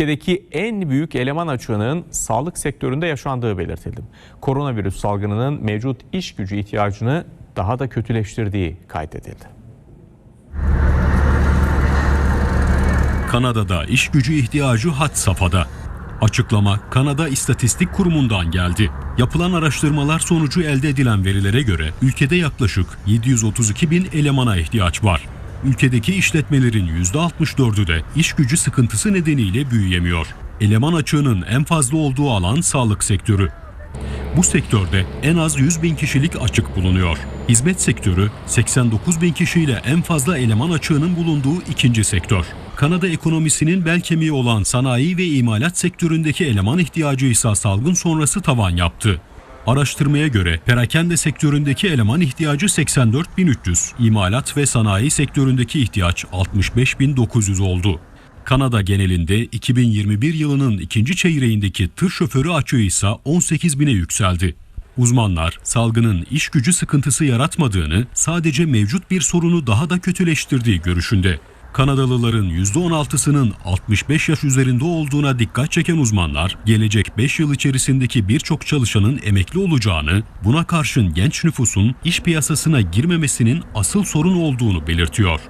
ülkedeki en büyük eleman açığının sağlık sektöründe yaşandığı belirtildi. Koronavirüs salgınının mevcut iş gücü ihtiyacını daha da kötüleştirdiği kaydedildi. Kanada'da iş gücü ihtiyacı had safhada. Açıklama Kanada İstatistik Kurumu'ndan geldi. Yapılan araştırmalar sonucu elde edilen verilere göre ülkede yaklaşık 732 bin elemana ihtiyaç var. Ülkedeki işletmelerin %64'ü de iş gücü sıkıntısı nedeniyle büyüyemiyor. Eleman açığının en fazla olduğu alan sağlık sektörü. Bu sektörde en az 100 bin kişilik açık bulunuyor. Hizmet sektörü 89 bin kişiyle en fazla eleman açığının bulunduğu ikinci sektör. Kanada ekonomisinin bel kemiği olan sanayi ve imalat sektöründeki eleman ihtiyacı ise salgın sonrası tavan yaptı. Araştırmaya göre perakende sektöründeki eleman ihtiyacı 84.300, imalat ve sanayi sektöründeki ihtiyaç 65.900 oldu. Kanada genelinde 2021 yılının ikinci çeyreğindeki tır şoförü açığı ise 18 bine yükseldi. Uzmanlar salgının iş gücü sıkıntısı yaratmadığını, sadece mevcut bir sorunu daha da kötüleştirdiği görüşünde. Kanadalıların %16'sının 65 yaş üzerinde olduğuna dikkat çeken uzmanlar, gelecek 5 yıl içerisindeki birçok çalışanın emekli olacağını, buna karşın genç nüfusun iş piyasasına girmemesinin asıl sorun olduğunu belirtiyor.